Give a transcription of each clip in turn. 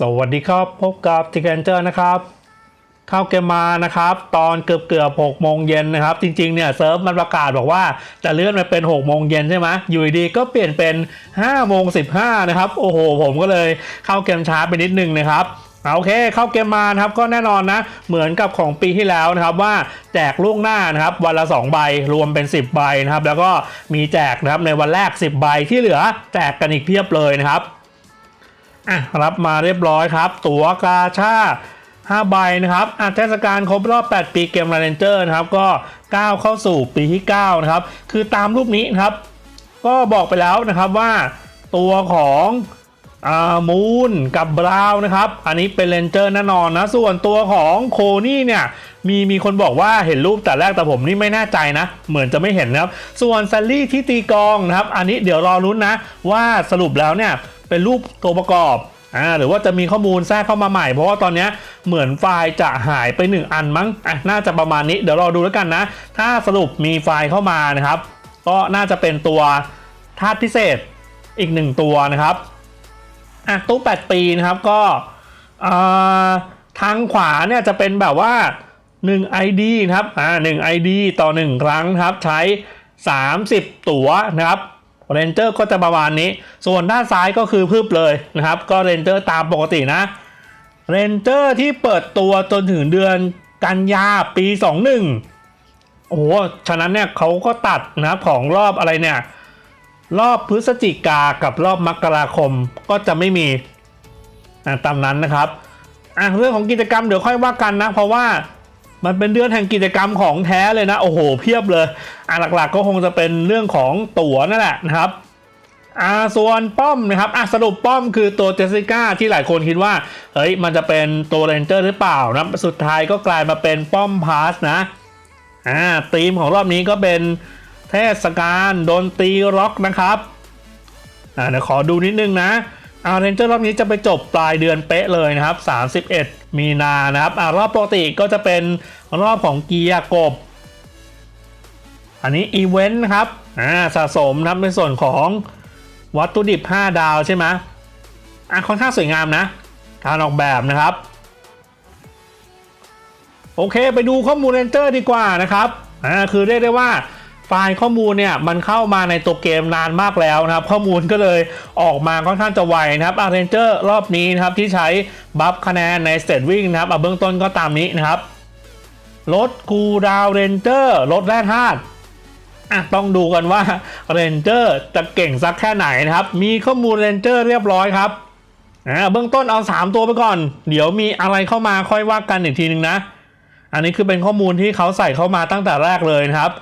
สวัสดีครับ พบกับทิกเกนเจอร์นะครับ เข้าเกมมานะครับ ตอนเกือบเกือบหกโมงเย็นนะครับ จริงๆเนี่ยเซิร์ฟมันประกาศบอกว่าจะเลื่อนมาเป็น6กโมงเย็นใช่ไหมอยู่ดีๆก็เปลี่ยนเป็น5้าโมงสินะครับ โอ้โห ผมก็เลยเข้าเกมช้าไปนิดนึงนะครับเอาโอเคเข้าเกมมานะครับก็แน่นอนนะ เหมือนกับของปีที่แล้วนะครับว่าแจกล่วงหน้านะครับวันละ 2 ใบรวมเป็น 10 ใบนะครับ แล้วก็มีแจกนะครับในวันแรก 10 ใบที่เหลือแจกกันอีกเพียบเลยนะครับ อะรับมาเรียบร้อยครับ ตั๋วกาชา5ใบนะครับอะเทศกาลครบรอบ 8 ปีเกม r รนเจอร์นะครับ ก็ก้าวเข้าสู่ปีที่ 9 นะครับ คือตามรูปนี้นะครับ ก็บอกไปแล้วนะครับว่าตัวของอ่ามูนกับบราวนะครับ อันนี้เป็นเรนเจอร์แน่นอนนะ ส่วนตัวของโคนี่เนี่ยมีมีคนบอกว่าเห็นรูปแต่แรกแต่ผมนี่ไม่แน่ใจนะ เหมือนจะไม่เห็นนะครับ ส่วนซัลลี่ที่ตีกองนะครับ อันนี้เดี๋ยวรอรุ้นนะ ว่าสรุปแล้วเนี่ย เป็นรูปตัวประกอบอ่าหรือว่าจะมีข้อมูลแทรกเข้ามาใหม่ เพราะว่าตอนนี้เหมือนไฟล์จะหายไป 1 อันมั้งอะน่าจะประมาณนี้เดี๋ยวรอดูแล้วกันนะ ถ้าสรุปมีไฟล์เข้ามานะครับ ก็น่าจะเป็นตัวธาตุพิเศษอีกหนึ่งตัวนะครับอะตู้ 8 ปีนะครับก็อ่าทางขวาเนี่ยจะเป็นแบบว่า 1 ID นะครับอ่า1 ID ต่อ 1 ครั้งครับใช้ 30 ตั๋วนะครับ เรนเจอร์ก็จะประมาณนี้ ส่วนด้านซ้ายก็คือพืบเลยนะครับ ก็เรนเจอร์ตามปกตินะเรนเจอร์ที่เปิดตัวจนถึงเดือนกันยาปี 21 โอ้โห ฉะนั้นเนี่ยเขาก็ตัดนะของรอบอะไรเนี่ย รอบพฤศจิกากับรอบมกราคมก็จะไม่มีตามนั้นนะครับอะเรื่องของกิจกรรมเดี๋ยวค่อยว่ากันนะ เพราะว่า มันเป็นเดือนแห่งกิจกรรมของแท้เลยนะ โอ้โห เพียบเลย อะหลักๆ ก็คงจะเป็นเรื่องของตั๋วนั่นแหละนะครับอ่าส่วนป้อมนะครับอะสรุปป้อมคือตัวเจสสิก้าที่หลายคนคิดว่าเฮ้ยมันจะเป็นตัวเรนเจอร์หรือเปล่านะสุดท้ายก็กลายมาเป็นป้อมพาสนะอ่าธีมของรอบนี้ก็เป็นเทศกาลดนตรีร็อกนะครับอ่าเดี๋ยวขอดูนิดนึงนะ อ่าเรนเจอร์รอบนี้จะไปจบปลายเดือนเป๊ะเลยนะครับ 31 มีนานะครับอ่ารอบปกติก็จะเป็นรอบของเกียร์กบ อันนี้อีเวนต์ครับอ่าสะสมนะครับในส่วนของวัตถุดิบ 5 ดาวใช่ไหมอะค่อนข้างสวยงามนะ การออกแบบนะครับ โอเคไปดูข้อมูลเรนเจอร์ดีกว่านะครับอ่าคือเรียกได้ว่า ไฟล์ข้อมูลเนี่ยมันเข้ามาในตัวเกมนานมากแล้วนะครับ ข้อมูลก็เลยออกมาค่อนข้างจะไวนะครับอาเรนเจอร์รอบนี้นะครับที่ใช้บัฟคะแนนในสเตตวิ่งนะครับเบื้องต้นก็ตามนี้นะครับลดคูดาวเรนเจอร์ลดแร่ธาตุอะต้องดูกันว่าเรนเจอร์จะเก่งสักแค่ไหนนะครับ มีข้อมูลเรนเจอร์เรียบร้อยครับอ่าเบื้องต้นเอา 3 ตัวไปก่อน เดี๋ยวมีอะไรเข้ามาค่อยว่ากันอีกทีนึงนะ อันนี้คือเป็นข้อมูลที่เขาใส่เข้ามาตั้งแต่แรกเลยนะครับ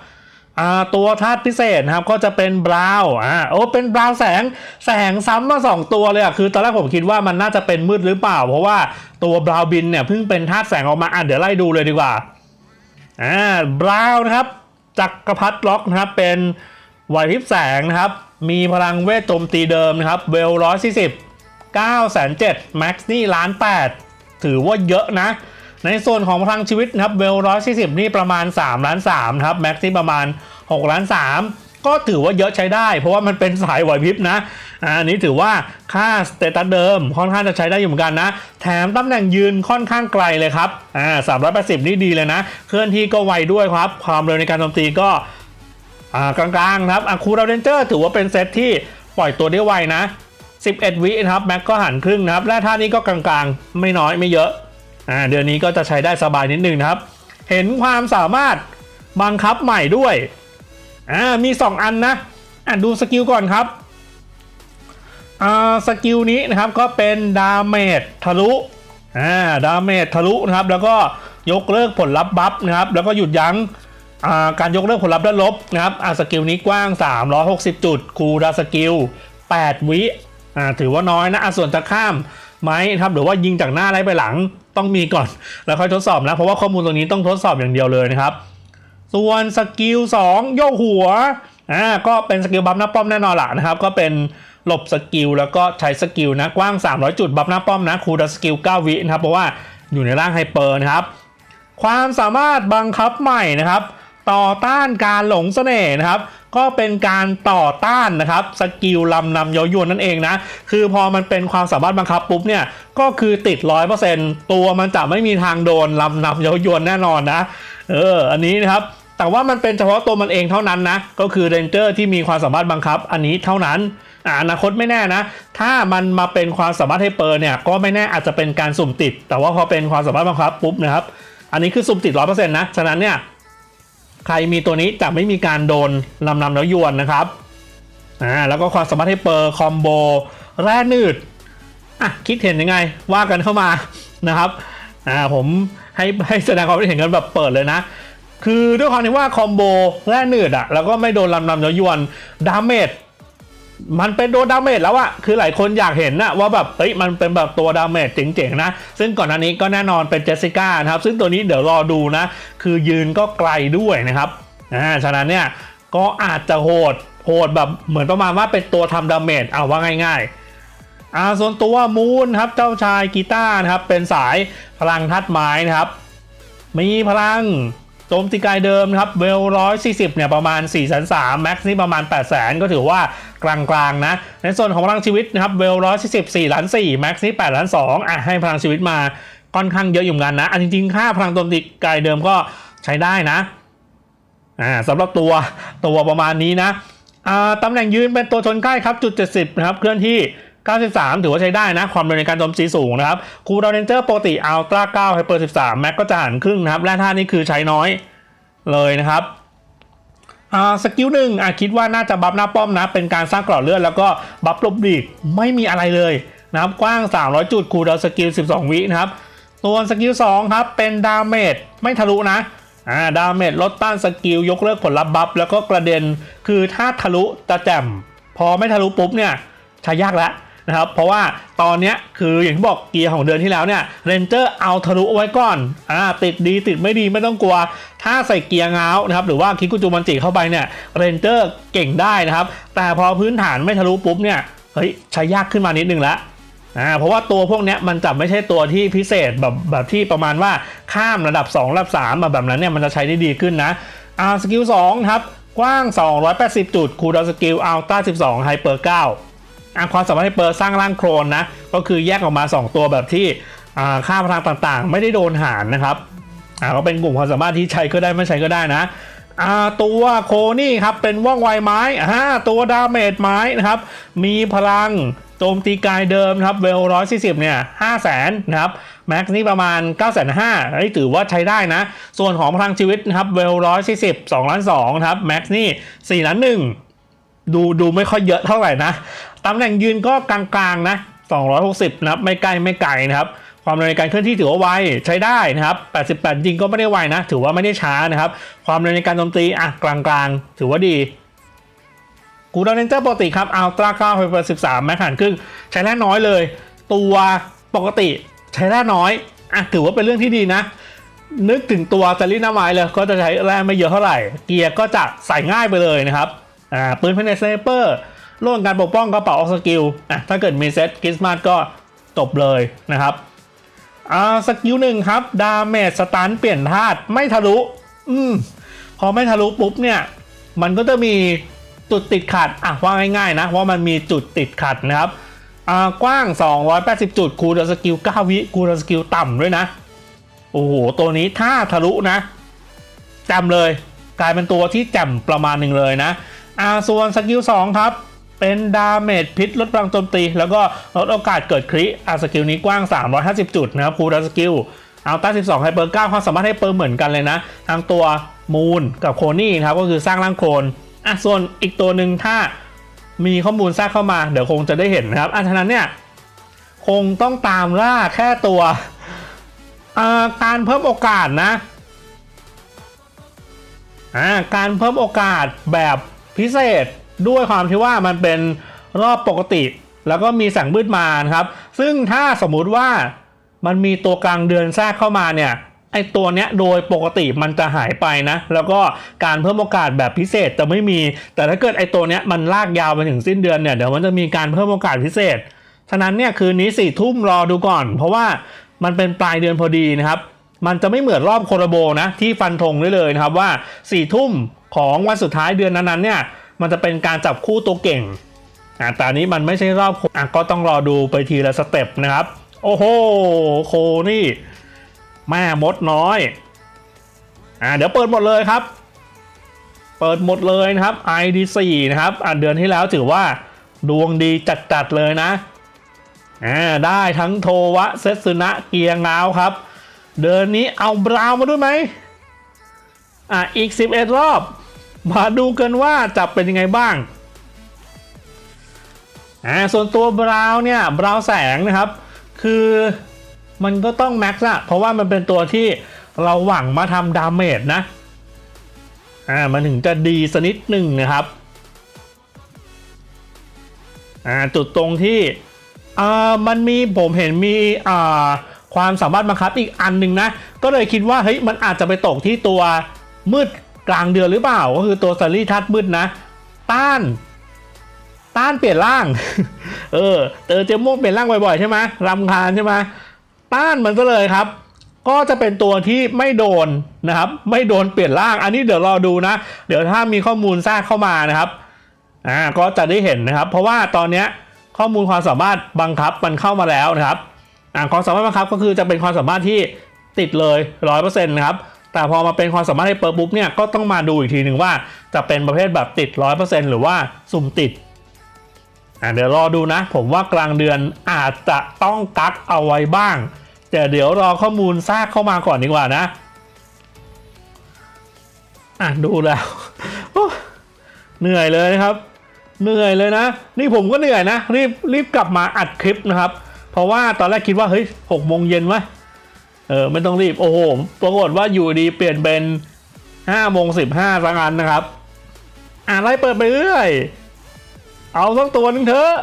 ตัวธาตุพิเศษนะครับก็จะเป็นบราว์อ่าโอ้เป็นบราว์แสงแสงซ้ำมา 2 ตัวเลยอะคือตอนแรกผมคิดว่ามันน่าจะเป็นมืดหรือเปล่า เพราะว่าตัวบราวน์บินเนี่ยเพิ่งเป็นธาตุแสงออกมาอะเดี๋ยวไล่ดูเลยดีกว่าอ่าบราวน์นะครับจักรพัดล็อกนะครับเป็นไหวพริบแสงนะครับมีพลังเวทโจมตีเดิมนะครับเวลร้อยสี่สิบเก้าแสนเจ็ดแม็กซ์นี่ล้านแปดถือว่าเยอะนะ ในส่วนของพลังชีวิตนะครับเวลร้อยสี่สิบนี่ประมาณ3ล้าน3นะครับแม็กซ์นี่ประมาณ6ล้าน3ก็ถือว่าเยอะใช้ได้ เพราะว่ามันเป็นสายไหวพริบนะอ่าอันนี้ถือว่าค่าสเตตัสเดิมค่อนข้างจะใช้ได้อยู่เหมือนกันนะ แถมตำแหน่งยืนค่อนข้างไกลเลยครับอ่าสามร้อยแปดสิบนี่ดีเลยนะ เคลื่อนที่ก็ไวด้วยครับ ความเร็วในการโจมตีก็อ่ากลางๆครับอะคูราเรนเจอร์ถือว่าเป็นเซตที่ปล่อยตัวได้ไวนะ 11 วินะครับแม็กก็หันครึ่งนะครับและท่านี้ก็กลางๆ ไม่น้อยไม่เยอะ อ่าเดือนนี้ก็จะใช้ได้สบายนิดนึงนะครับ เห็นความสามารถบังคับใหม่ด้วยอ่ามี 2 อันนะอะดูสกิลก่อนครับอ่าสกิลนี้นะครับก็เป็นดาเมจทะลุอ่าดาเมจทะลุนะครับ แล้วก็ยกเลิกผลลัพธ์บัฟนะครับ แล้วก็หยุดยั้งอ่าการยกเลิกผลลัพธ์ด้านลบนะครับอ่าสกิลนี้กว้าง 360 จุด คูดาสกิล 8 วิอ่าถือว่าน้อยนะอะส่วนจะข้าม ไหมครับหรือว่ายิงจากหน้าไล่ไปหลังต้องมีก่อน แล้วค่อยทดสอบนะ เพราะว่าข้อมูลตรงนี้ต้องทดสอบอย่างเดียวเลยนะครับ ส่วนสกิล2โยกหัวอ่าก็เป็นสกิลบัฟหน้าป้อมแน่นอนละนะครับ ก็เป็นหลบสกิลแล้วก็ใช้สกิลนะกว้าง 300 จุดบัฟหน้าป้อมนะคูดสกิล9วินะครับเพราะว่าอยู่ในร่างไฮเปอร์นะครับ ความสามารถบังคับใหม่นะครับ ต่อต้านการหลงเสน่ห์นะครับก็เป็นการต่อต้านนะครับสกิลลำนำยาวยวนนั่นเองนะ คือพอมันเป็นความสามารถบังคับปุ๊บเนี่ยก็คือติดร้อยเปอร์เซ็นต์ตัวมันจะไม่มีทางโดนลำนำยาวยวนแน่นอนนะเอออันนี้นะครับแต่ว่ามันเป็นเฉพาะตัวมันเองเท่านั้นนะก็คือเรนเจอร์ที่มีความสามารถบังคับอันนี้เท่านั้นอนาคตไม่แน่นะ ถ้ามันมาเป็นความสามารถให้เปิดเนี่ยก็ไม่แน่อาจจะเป็นการสุ่มติด แต่ว่าพอเป็นความสามารถบังคับปุ๊บนะครับอันนี้คือสุ่มติดร้อยเปอร์เซ็นต์นะฉะนั้นเนี่ย ใครมีตัวนี้จะไม่มีการโดนลำนำแล้วยวนนะครับอ่าแล้วก็ความสามารถให้เปอร์คอมโบแร่นืดอะคิดเห็นยังไงว่ากันเข้ามานะครับอ่าผมให้ให้แสดงความคิดเห็นกันแบบเปิดเลยนะ คือด้วยความที่ว่าคอมโบแร่นืดอะแล้วก็ไม่โดนลำนำแล้วยวนดาเมจ มันเป็นโดนดาเมจแล้วอะคือหลายคนอยากเห็นนะว่าแบบเฮ้ยมันเป็นแบบตัวดาเมจเจ๋งๆนะ ซึ่งก่อนหน้านี้ก็แน่นอนเป็นเจสสิก้านะครับ ซึ่งตัวนี้เดี๋ยวรอดูนะ คือยืนก็ไกลด้วยนะครับอ่าฉะนั้นเนี่ยก็อาจจะโหดโหดแบบเหมือนประมาณว่าเป็นตัวทำดาเมจเอาว่าง่ายๆอ่าส่วนตัวมูนครับเจ้าชายกีตาร์นะครับเป็นสายพลังทัดไม้นะครับ มีพลัง โจมตีกายเดิมครับเวลร้อยสี่สิบเนี่ยประมาณ4ี่แสนสามแม็กซ์นี่ประมาณ8ปดแสนก็ถือว่ากลางๆนะ ในส่วนของพลังชีวิตนะครับเวลร้อยสี่สิบสี่ล้านสี่แม็กซ์นี่แปดล้านสองอะให้พลังชีวิตมาค่อนข้างเยอะอยู่เหมือนกันนะอันจริงๆ ค่าพลังโจมตีกายเดิมก็ใช้ได้นะอ่าสำหรับตัวตัวประมาณนี้นะอ่าตำแหน่งยืนเป็นตัวชนใกล้ครับจุด70นะครับเคลื่อนที่ 93 ถือว่าใช้ได้นะ ความเร็วในการโจมตีสูงนะครับ คูดาวน์เรนเจอร์ปกติอัลตร้า9ไฮเปอร์13 แม็กก็จะหันครึ่งนะครับ และท่านี้คือใช้น้อยเลยนะครับสกิลหนึ่งอะคิดว่าน่าจะบัฟหน้าป้อมนะ เป็นการสร้างกรอบเลือดแล้วก็บัฟลบดีกไม่มีอะไรเลยนะครับกว้าง 300 จุดคูดาวสกิล 12 วินะครับตัวสกิล2ครับเป็นดาเมจไม่ทะลุนะอ่าดาเมจลดต้านสกิลยกเลิกผลลัพธ์บัฟแล้วก็กระเด็นคือถ้าทะลุจะแจ่มพอไม่ทะลุปุ๊บเนี่ยใช้ยากแล้ว นะครับ เพราะว่าตอนนี้คืออย่างที่บอกเกียร์ของเดือนที่แล้วเนี่ยเรนเจอร์เอาทะลุเอาไว้ก่อนอ่าติดดีติดไม่ดีไม่ต้องกลัว ถ้าใส่เกียร์ง้าวนะครับหรือว่าคิกุจูมันจิเข้าไปเนี่ยเรนเจอร์เก่งได้นะครับ แต่พอพื้นฐานไม่ทะลุปุ๊บเนี่ยเฮ้ยใช้ยากขึ้นมานิดนึงล้วอ่าเพราะว่าตัวพวกเนี้ยมันจะไม่ใช่ตัวที่พิเศษแบบแบบที่ประมาณว่าข้ามระดับ 2 ระดับ3มาแบบนั้นเนี่ยมันจะใช้ได้ดีขึ้นนะอ่าสกิล2ครับกว้าง 280 จุด คูลดาวสกิลอัลต้า12ไฮเปอร์9 อ่าความสามารถไฮเปอร์สร้างร่างโครนนะ ก็คือแยกออกมา 2 ตัวแบบที่ค่าพลังต่างๆ ไม่ได้โดนหารนะครับอ่าก็เป็นกลุ่มความสามารถที่ใช้ก็ได้ไม่ใช้ก็ได้นะอ่าตัวโคนี่ครับเป็นว่องไวไม้อ่าตัวดาเมจไม้นะครับ มีพลังโจมตีกายเดิมครับเวลร้อยสี่สิบเนี่ยห้าแสนนะครับแม็กซ์นี่ประมาณ9ก้าแสนห้าถือว่าใช้ได้นะ ส่วนของพลังชีวิตนะครับเวลร้อยสี่สิบสองล้านสองนะครับแม็กซ์นี่สี่ล้านหนึ่งดูดูไม่ค่อยเยอะเท่าไหร่นะ ตำแหน่งยืนก็กลางๆนะ 260 นะครับ ไม่ใกล้ไม่ไกลนะครับ ความเร็วในการเคลื่อนที่ถือว่าไวใช้ได้นะครับ 88 จริงก็ไม่ได้ไวนะ ถือว่าไม่ได้ช้านะครับ ความเร็วในการโจมตีอะกลางๆ ถือว่าดีกูดาวเรนเจอร์ปกติครับอัลตร้า9ไฮเปอร์13แม็กหันครึ่งใช้แร่น้อยเลย ตัวปกติใช้แร่น้อยอะถือว่าเป็นเรื่องที่ดีนะ นึกถึงตัวซารินาไมเลยก็จะใช้แร่ไม่เยอะเท่าไหร่ เกียร์ก็จะใส่ง่ายไปเลยนะครับอ่าปืนเพนเนสเปอร์ ร่วมการปกป้องกระเป๋าออกสกิลอะถ้าเกิดมีเซตคริสต์มาสก็จบเลยนะครับอ่าสกิลหนึ่งครับดาเมจสตันเปลี่ยนธาตุไม่ทะลุ อืมพอไม่ทะลุปุ๊บเนี่ย มันก็จะมีจุดติดขัดอะว่าง่ายๆนะว่ามันมีจุดติดขัดนะครับอ่ากว้าง 280 จุดคูลดาวน์สกิล9วิคูลดาวน์สกิลต่ำด้วยนะ โอ้โห ตัวนี้ถ้าทะลุนะจำเลย กลายเป็นตัวที่แจ่มประมาณหนึ่งเลยนะอ่าส่วนสกิล2ครับ เป็นดาเมจพิษลดพลังโจมตี แล้วก็ลดโอกาสเกิดคริอาสกิลนี้กว้าง 350 จุดนะครับคูลสกิลอัลต้า12ไฮเปอร์9ความสามารถให้เปิร์เหมือนกันเลยนะทั้งตัวมูนกับโคนี่นะครับก็คือสร้างร่างโคลนอะส่วนอีกตัวหนึ่งถ้ามีข้อมูลแทรกเข้ามาเดี๋ยวคงจะได้เห็นนะครับอันฉะนั้นเนี่ยคงต้องตามล่าแค่ตัวการเพิ่มโอกาสนะการเพิ่มโอกาสแบบพิเศษ ด้วยความที่ว่ามันเป็นรอบปกติ แล้วก็มีแสงมืดมานะครับ ซึ่งถ้าสมมุติว่ามันมีตัวกลางเดือนแทรกเข้ามาเนี่ยไอตัวเนี้ยโดยปกติมันจะหายไปนะ แล้วก็การเพิ่มโอกาสแบบพิเศษจะไม่มี แต่ถ้าเกิดไอตัวเนี้ยมันลากยาวไปถึงสิ้นเดือนเนี่ยเดี๋ยวมันจะมีการเพิ่มโอกาสพิเศษ ฉะนั้นเนี่ยคืนนี้สี่ทุ่มรอดูก่อน เพราะว่ามันเป็นปลายเดือนพอดีนะครับ มันจะไม่เหมือนรอบโคโรโบนะที่ฟันธงได้เลยนะครับว่า4ี่ทุ่มของวันสุดท้ายเดือนนั้นๆเนี่ย มันจะเป็นการจับคู่ตัวเก่งอ่าแต่นี้มันไม่ใช่รอบอะก็ต้องรอดูไปทีละสเต็ปนะครับ โอ้โหโคนี่แม่มดน้อยอ่าเดี๋ยวเปิดหมดเลยครับ เปิดหมดเลยนะครับ ID4 นะครับอ่าเดือนที่แล้วถือว่าดวงดีจัดๆเลยนะอ่าได้ทั้งโทวะเซตสึนะเกียงาวครับ เดือนนี้เอาบราวน์มาด้วยไหมอ่าอีก 11 รอบ มาดูกันว่าจะเป็นยังไงบ้างอ่าส่วนตัวบราวน์เนี่ยบราวน์แสงนะครับ คือมันก็ต้องแม็กซ์อะเพราะว่ามันเป็นตัวที่เราหวังมาทำดาเมจนะอ่ามันถึงจะดีสนิดหนึ่งนะครับอ่าจุดตรงที่อ่ามันมีผมเห็นมีอ่าความสามารถบังคับอีกอันหนึ่งนะ ก็เลยคิดว่าเฮ้ยมันอาจจะไปตกที่ตัวมืด กลางเดือนหรือเปล่า ก็คือตัวซารีทัดมืดนะ ต้าน ต้านเปลี่ยนร่าง เออเจอเจมม่วงเปลี่ยนร่างบ่อยๆใช่ไหมรำคาญใช่ไหมต้านมันซะเลยครับ ก็จะเป็นตัวที่ไม่โดนนะครับ ไม่โดนเปลี่ยนร่าง อันนี้เดี๋ยวรอดูนะ เดี๋ยวถ้ามีข้อมูลแทรกเข้ามานะครับ อ่า ก็จะได้เห็นนะครับ เพราะว่าตอนเนี้ยข้อมูลความสามารถบังคับมันเข้ามาแล้วนะครับ อ่าความสามารถบังคับก็คือจะเป็นความสามารถที่ติดเลยร้อยเปอร์เซ็นต์นะครับ แต่พอมาเป็นความสามารถให้เปิดปุ๊บเนี่ยก็ต้องมาดูอีกทีหนึ่งว่าจะเป็นประเภทแบบติดร้อยเปอร์เซนต์หรือว่าสุ่มติดอ่าเดี๋ยวรอดูนะ ผมว่ากลางเดือนอาจจะต้องกักเอาไว้บ้าง แต่เดี๋ยวรอข้อมูลแทรกเข้ามาก่อนดีกว่านะ อะดูแล้วเหนื่อยเลยนะครับ เหนื่อยเลยนะ นี่ผมก็เหนื่อยนะ รีบรีบกลับมาอัดคลิปนะครับ เพราะว่าตอนแรกคิดว่าเฮ้ยหกโมงเย็นวะ เออไม่ต้องรีบโอ้โหปรากฏว่าอยู่ดีเปลี่ยนเป็นห้าโมงสิบห้าสังอันนะครับ อ่านไล่เปิดไปเรื่อย เอาสักตัวนึงเถอะ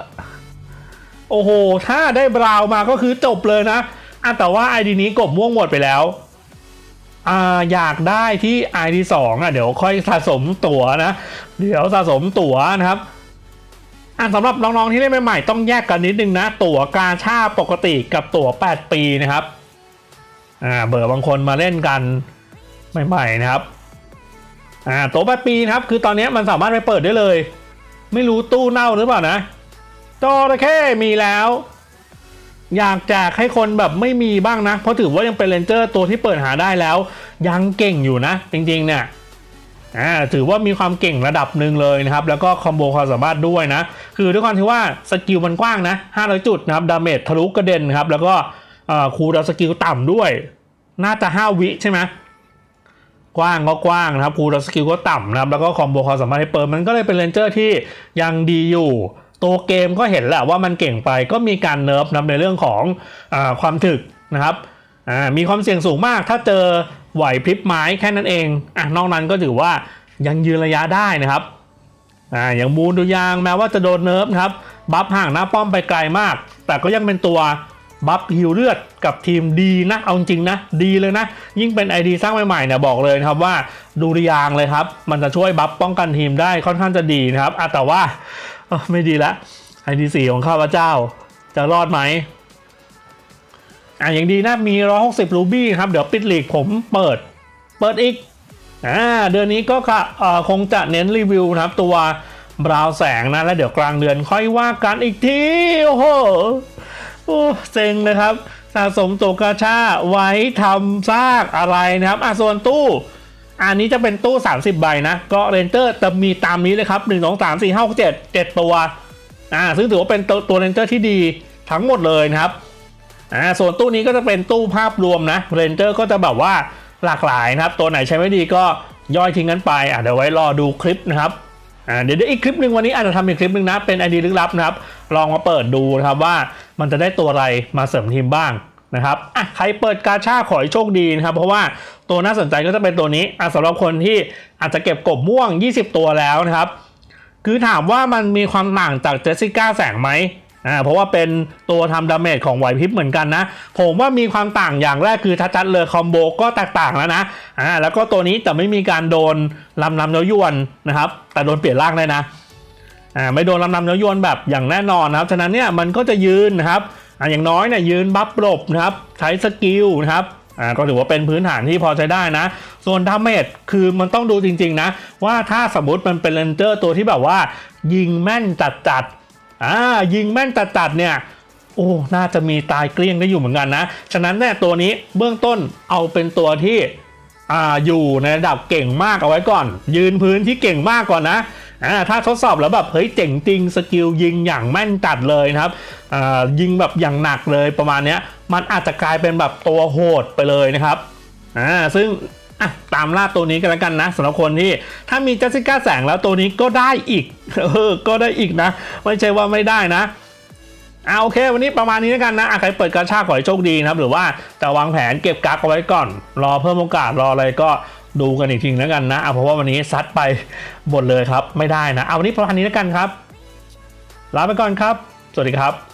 โอ้โห ถ้าได้บราวมาก็คือจบเลยนะอะแต่ว่าไอดีนี้กบม่วงหมดไปแล้วอ่าอยากได้ที่ ID 2อะเดี๋ยวค่อยสะสมตั๋วนะ เดี๋ยวสะสมตั๋วนะครับอะสำหรับน้องๆที่เล่นใหม่ๆต้องแยกกันนิดนึงนะ ตั๋วกาชาปกติกับตั๋ว 8 ปีนะครับ อ่าเบอร์บางคนมาเล่นกันใหม่ๆนะครับอ่าตั๋ว8ปีนะครับ คือตอนนี้มันสามารถไปเปิดได้เลย ไม่รู้ตู้เน่าหรือเปล่านะจระเข้มีแล้ว อยากแจกให้คนแบบไม่มีบ้างนะ เพราะถือว่ายังเป็นเลนเจอร์ตัวที่เปิดหาได้แล้ว ยังเก่งอยู่นะ จริง ๆ เนี่ยอ่าถือว่ามีความเก่งระดับหนึ่งเลยนะครับ แล้วก็คอมโบความสามารถด้วยนะ คือด้วยความที่ว่าสกิลมันกว้างนะ500จุดนะครับดาเมจทะลุกระเด็นครับ แล้วก็ คูดาวสกิลต่ำด้วย น่าจะ 5 วิใช่ไหมกว้างก็กว้างนะครับคูดาวสกิลก็ต่ำนะครับ แล้วก็คอมโบความสามารถให้เปิดมันก็เลยเป็นเลนเจอร์ที่ยังดีอยู่ตัวเกมก็เห็นแหละว่ามันเก่งไปก็มีการเนิร์ฟนะในเรื่องของอความถึกนะครับมีความเสี่ยงสูงมาก ถ้าเจอไหวพริบไม้แค่นั้นเองอะนอกนั้นก็ถือว่ายังยืนระยะได้นะครับอ่าอย่างมูลดูยางแม้ว่าจะโดนเนิร์ฟครับ บัฟห่างหน้าป้อมไปไกลมาก แต่ก็ยังเป็นตัว บัฟฮิวเลือดกับทีมดีนะ เอาจริงนะ ดีเลยนะ ยิ่งเป็น ID สร้างใหม่ๆเนี่ยบอกเลยนะครับว่าดูริยางเลยครับ มันจะช่วยบัฟป้องกันทีมได้ค่อนข้างจะดีนะครับอะแต่ว่าไม่ดีละไอดีสี่ของข้าพเจ้า จะรอดไหมอะอย่างดีนะมี 160 รูบี้ครับ เดี๋ยวปิดหลีกผมเปิด เปิดอีกอ่าเดือนนี้ก็ค่ะคงจะเน้นรีวิวนะครับ ตัวบราวแสงนะ แล้วเดี๋ยวกลางเดือนค่อยว่ากันอีกที โอ้โห โอ้เซ็งเลยครับ สะสมตัวกาชาไว้ทำซากอะไรนะครับอะส่วนตู้ อันนี้จะเป็นตู้ 30 ใบนะ ก็เรนเจอร์จะมีตามนี้เลยครับ 1 2 3 4 5 6 7 7 ตัวอ่าซึ่งถือว่าเป็นตัวตัวเรนเจอร์ที่ดีทั้งหมดเลยนะครับอ่าส่วนตู้นี้ก็จะเป็นตู้ภาพรวมนะเรนเจอร์ก็จะแบบว่าหลากหลายนะครับ ตัวไหนใช้ไม่ดีก็ย่อยทิ้งกันไปอ่าเดี๋ยวไว้รอดูคลิปนะครับ อ่าเดี๋ยวอีกคลิปหนึ่งวันนี้อาจจะทำอีกคลิปหนึ่งนะ เป็นไอเดียลึกลับนะครับ ลองมาเปิดดูนะครับว่ามันจะได้ตัวอะไรมาเสริมทีมบ้างนะครับอะใครเปิดกาชาขอให้โชคดีนะครับ เพราะว่าตัวน่าสนใจก็จะเป็นตัวนี้อะสำหรับคนที่อาจจะเก็บกบม่วง 20 ตัวแล้วนะครับ คือถามว่ามันมีความต่างจากเจสสิก้าแสงไหม อ่าเพราะว่าเป็นตัวทำดาเมจของไหวพริบเหมือนกันนะ ผมว่ามีความต่างอย่างแรกคือทัดๆเลยคอมโบก็แตกต่างแล้วนะอ่าแล้วก็ตัวนี้จะไม่มีการโดนลำนำเย้ายวนนะครับแต่โดนเปลี่ยนร่างได้นะอ่าไม่โดนลำนำเย้ายวนแบบอย่างแน่นอนนะครับฉะนั้นเนี่ยมันก็จะยืนนะครับอ่าอย่างน้อยเนี่ยยืนบัฟหลบนะครับใช้สกิลนะครับอ่าก็ถือว่าเป็นพื้นฐานที่พอใช้ได้นะ ส่วนดาเมจคือมันต้องดูจริงๆนะ ว่าถ้าสมมติมันเป็นเลนเจอร์ตัวที่แบบว่า ยิงแม่นจัดๆ อ่ายิงแม่นจัดๆเนี่ยโอ้ น่าจะมีตายเกลี้ยงได้อยู่เหมือนกันนะ ฉะนั้นเนี่ยตัวนี้เบื้องต้นเอาเป็นตัวที่อ่าอยู่ในระดับเก่งมากเอาไว้ก่อน ยืนพื้นที่เก่งมากก่อนนะอ่าถ้าทดสอบแล้วแบบเฮ้ยเจ๋งจริงสกิลยิงอย่างแม่นจัดเลยนะครับอ่ายิงแบบอย่างหนักเลยประมาณเนี้ยมันอาจจะกลายเป็นแบบตัวโหดไปเลยนะครับอ่าซึ่ง อะตามล่าตัวนี้กันแล้วกันนะสำหรับคนที่ถ้ามีเจสสิก้าแสงแล้วตัวนี้ก็ได้อีกเออก็ได้อีกนะ ไม่ใช่ว่าไม่ได้นะอ่าโอเค วันนี้ประมาณนี้แล้วกันนะอะใครเปิดกระชากขอให้โชคดีนะครับ หรือว่าจะวางแผนเก็บกักเอาไว้ก่อน รอเพิ่มโอกาสรออะไรก็ดูกันอีกทีแล้วกันนะเอาเพราะว่าวันนี้ซัดไปหมดเลยครับ ไม่ได้นะ เอาวันนี้ประมาณนี้แล้วกันครับลาไปก่อนครับ สวัสดีครับ